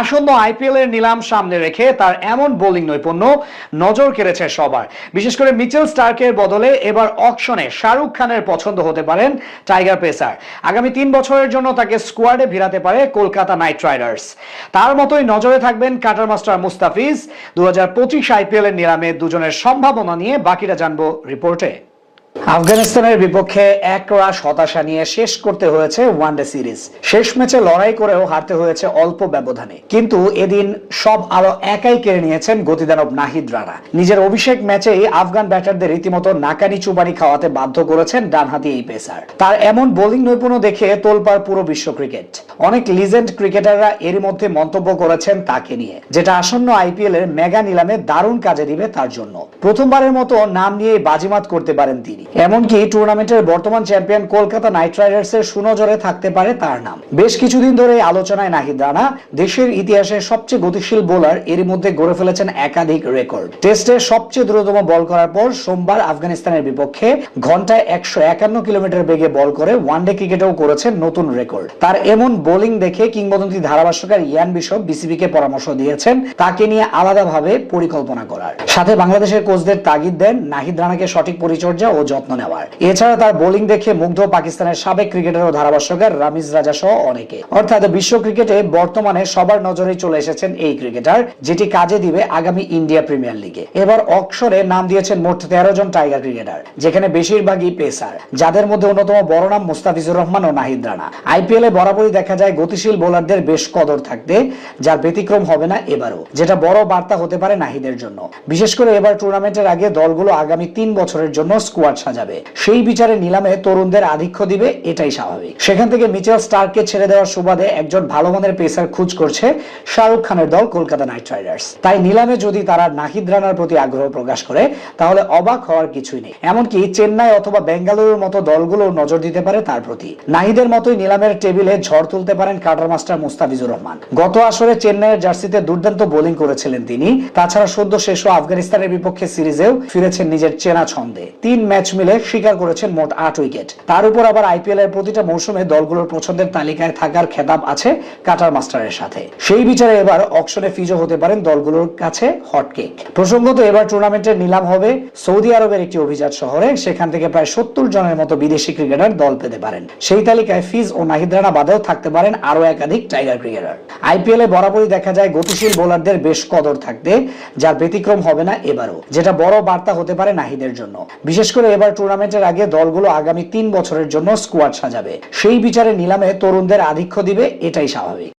আসন্ন আইপিএল এর নিলাম সামনে রেখে তার এমন বোলিং নৈপুণ্য নজর কেড়েছে সবার। বিশেষ করে মিচেল স্টার্কের বদলে এবার অকশনে শাহরুখ খানের পছন্দ হতে পারেন টাইগার পেসার। আগামী তিন বছরের জন্য তাকে স্কোয়াডে ভিড়াতে পারে কলকাতা নাইট রাইডার্স। তার মতোই নজরে থাকবেন কাটার মাস্টার মুস্তাফিজ। দু হাজার পঁচিশ আইপিএল এর নিলামে দুজনের সম্ভাবনা নিয়ে বাকিটা জানব রিপোর্টে। আফগানিস্তানের বিপক্ষে এক রাশ হতাশা নিয়ে শেষ করতে হয়েছে ওয়ানডে সিরিজ। শেষ ম্যাচে লড়াই করেও হারতে হয়েছে অল্প ব্যবধানে। কিন্তু এদিন সব আরও একাই কেড়ে নিয়েছেন গতিদানব নাহিদ রানা। নিজের অভিষেক ম্যাচেই আফগান ব্যাটারদের রীতিমতো নাকানি চুবানি খাওয়াতে বাধ্য করেছেন ডানহাতি এই পেসার। তার এমন বোলিং নৈপুণ্য দেখে তোলপার পুরো বিশ্ব ক্রিকেট। অনেক লিজেন্ড ক্রিকেটাররা এরই মধ্যে মন্তব্য করেছেন তাকে নিয়ে, যেটা আসন্ন আইপিএল এর মেগা নিলামে দারুণ কাজে দিবে তার জন্য। প্রথমবারের মতো নাম নিয়ে বাজিমাত করতে পারেন তিনি। এমনকি টুর্নামেন্টের বর্তমান চ্যাম্পিয়ন কলকাতা নাইট রাইডার্স এর সুনজরে থাকতে পারে তার নাম। বেশ কিছুদিন ধরে আলোচনায় নাহিদ রানা, দেশের ইতিহাসে সবচেয়ে গতিশীল বোলার এরই মধ্যে গড়ে ফেলেছেন একাধিক রেকর্ড টেস্টে সবচেয়ে দ্রুততম বল করার পর সোমবার আফগানিস্তানের বিপক্ষে ঘন্টায় একশো একান্ন কিলোমিটার বেগে বল করে ওয়ানডে ক্রিকেটেও করেছেন নতুন রেকর্ড তার এমন বোলিং দেখে কিংবদন্তি ধারাভাষ্যকার ইয়ান বিশপ বিসিবিকে পরামর্শ দিয়েছেন, তাকে নিয়ে আলাদাভাবে পরিকল্পনা করার। সাথে বাংলাদেশের কোচদের তাগিদ দেন নাহিদ রানাকে সঠিক পরিচর্যা ও যত্ন নেওয়ার। এছাড়া তার বোলিং দেখে মুগ্ধ পাকিস্তানের সাবেক ক্রিকেটার ও ধারাভাষ্যকার রামিজ রাজা সহ অনেকে। অর্থাৎ বিশ্ব ক্রিকেটে বর্তমানে সবার নজরে চলে এসেছেন এই ক্রিকেটার, যেটি কাজে দিবে আগামী ইন্ডিয়া প্রিমিয়ার লিগে। এবার অক্ষরে নাম দিয়েছেন মোট তেরো জন টাইগার ক্রিকেটার, যেখানে বেশিরভাগই পেসার, যাদের মধ্যে অন্যতম বড় নাম মুস্তাফিজুর রহমান ও নাহিদ রানা। আইপিএল এ বরাবরই দেখা যায় গতিশীল বোলারদের বেশ কদর থাকতে, যার ব্যতিক্রম হবে না এবারও। যেটা বড় বার্তা হতে পারে নাহিদের জন্য। বিশেষ করে এবার টুর্নামেন্টের আগে দলগুলো আগামী তিন বছরের জন্য স্কোয়াড সাজাবে। সেই বিচারে নিলামে তরুণদের আধিক্য দিবে, এটাই স্বাভাবিক। সেখান থেকে মিচেল স্টারকে ছেড়ে দেওয়ার সুবাদে একজন ভালো মানের পেসার খুঁজ করছে শাহরুখ খানের দল কলকাতা নাইট রাইডার্স। তাই নিলামে যদি তারা নাহিদ রানার প্রতি আগ্রহ প্রকাশ করে, তাহলে অবাক হওয়ার কিছুই নেই। এমনকি চেন্নাই অথবা বেঙ্গালুরুর মতো দলগুলো নজর দিতে পারে তার প্রতি। নাহিদের মতোই নিলামের টেবিলে ঝড় তুলতে পারেন কাটার মাস্টার মুস্তাফিজুর রহমান। গত আসরে চেন্নাইয়ের জার্সিতে দুর্দান্ত বোলিং করেছিলেন তিনি। তাছাড়া সদ্য শেষ আফগানিস্তানের বিপক্ষে সিরিজেও ফিরেছেন নিজের চেনা ছন্দে। তিন ম্যাচ মিলে স্বীকার করেছেন মোট আট উইকেট। তার উপর আবার আইপিএল এর প্রতিটা মৌসুমে দলগুলোর পছন্দের তালিকায় থাকার খেতাব আছে কাটার মাস্টারের সাথে। সেই বিচারে এবার অকশনে ফিজো হতে পারেন দলগুলোর কাছে হটকেক প্রসঙ্গত এবার টুর্নামেন্টের নিলাম হবে সৌদি আরবের একটি অভিজাত শহরে, সেখান থেকে প্রায় সত্তর জনের মতো বিদেশি ক্রিকেটার দল পেতে পারেন। সেই তালিকায় ফিজ ও নাহিদ রানা বাদেও থাকতে পারেন আরও একাধিক টাইগার ক্রিকেটার। আইপিএল বরাবরই দেখা যায় গতিশীল বোলারদের বেশ কদর থাকবে যার ব্যতিক্রম হবে না এবারও, যেটা বড় বার্তা হতে পারে নাহিদের জন্য। বিশেষ করে এবার টুর্নামেন্টের আগে দলগুলো আগামী তিন বছরের জন্য স্কোয়াড সাজাবে। সেই বিচারে নিলামে তরুণদের আধিক্য দিবে, এটাই স্বাভাবিক।